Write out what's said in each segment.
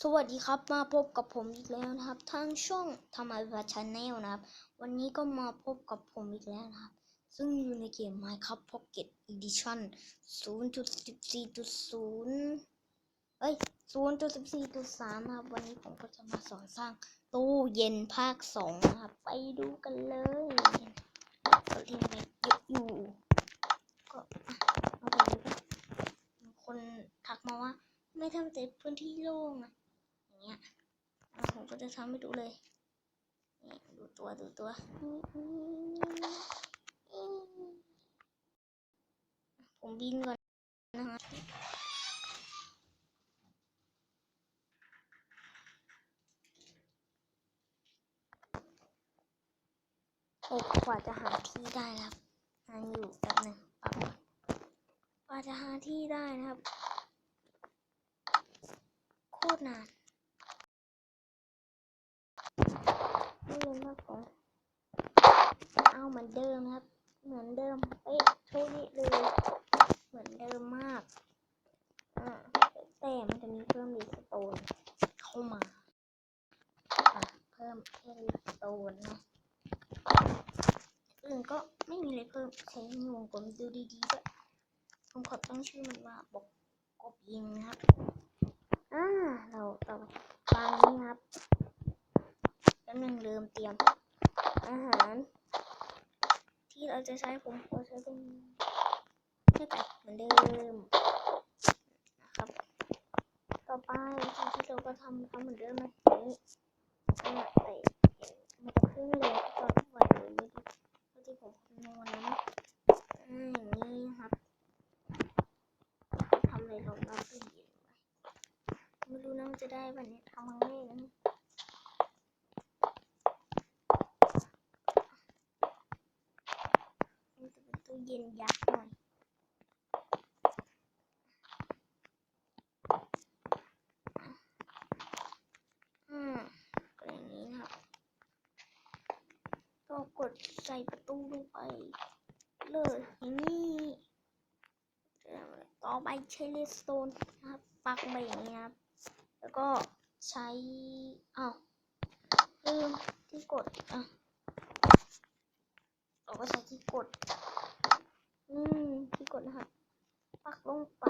สวัสดีครับมาพบกับผมอีกแล้วนะครับ ทางช่องทำไมพัชาแนลนะครับ วันนี้ก็มาพบกับผมอีกแล้วนะครับ ซึ่งอยู่ในเกม Minecraft Pocket Edition 0.14.0 เอ้ย 0.14.3 นะครับ วันนี้ผมก็จะมาสอนสร้างตู้เย็นภาค 2 นะครับ ไปดูกันเลยก็เรียนเยอะอยู่ก็เอาไปดูคนทักมาว่าไม่ทำแต่พื้นที่โล่งอะ เงี้ยผมก็จะทำให้ดูเลยนี่ดูตัวดูตัวผมบินก่อนนะฮะโอ้กว่าจะหาที่ได้ครับนานอยู่แป๊บหนึงปับก่อนกว่าจะหาที่ได้นะครับ โคตรนาน นี่ลยมากของเอาเหมือนเดิมครับ เหมือนเดิมเป๊ะทุกนิดเลย เหมือนเดิมมากอ่าแต่มันจะมีเพิ่มรีสโตนเข้ามาอะเพิ่มแค่รีสโตนนะอื่นก็ไม่มีอะไรเพิ่มใช้วงกลมดูดีๆด้วยผมขอตั้งชื่อมันว่าบอกกบยิงนะครับ อ่า เราต่อไปนี้ครับ แล้วหนึ่งลืมเตรียม อาหาร ที่เราจะใช้ผมขอใช้เป็นแค่ไก่เหมือนเดิมนะครับ ต่อไปสิ่งที่เราก็ทำทำเหมือนเดิมนะนี่อ่าใส่มันจะขึ้นเลยก็ไหวเลยไม่ที่ผมคำนวณนะอย่างนี้ครับทำเลยลงน้ำตู้เย็นไม่รู้นะว่าจะได้วันนี้ทำครั้งแรกนะเนี่ยมันจะเป็นตู้เย็นยักษ์หน่อยอืมอย่างนี้นะครับก็กดใส่ประตูลงไป เลยอย่างนี้ต่อไปใช้เลสโตนนะครับ ปักไปอย่างนี้นะครับ แล้วก็ใช้อ้าวลืมที่กดอะ เราก็ใช้ที่กด อืม ที่กดนะครับ ปัก ลงไป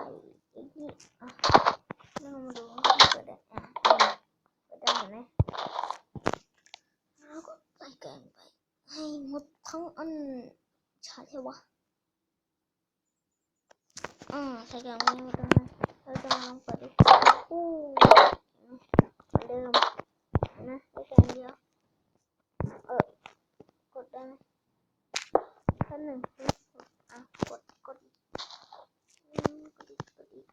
อย่างนี้อะเรามาดูว่าเปิดได้อะเปิดได้ไหมแล้วก็ใส่แกงไป ให้หมดทั้งอันใช่ไหมวะอ่าใส่แกงไปหมดทั้งอันเราจะมาลองเปิดดูอู้เหมือนเดิมนะได้แกงเดียวเออกดได้ไหมแค่หนึ่งอะกดกดอีกอืมกดอีกกดอีก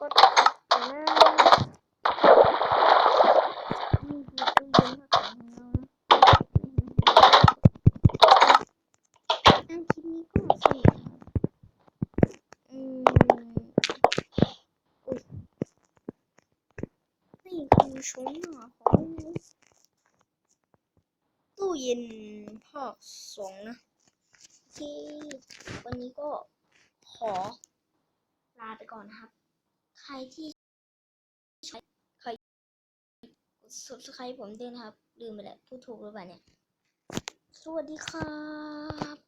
กดเดี๋ยวนะนี่คือตู้เย็นมากของเรานะอันคลิปนี้ก็เสร็จแล้วอืมอุ้ยนี่คือ ชมหน้าของตู้เย็นภาคสองนะที่วันนี้ก็ขอลาไปก่อนนะครับ ใครที่ใช้ใครกด subscribe ผมด้วยนะครับ ลืมไปแล้วพูดถูกหรือเปล่าเนี่ย สวัสดีครับ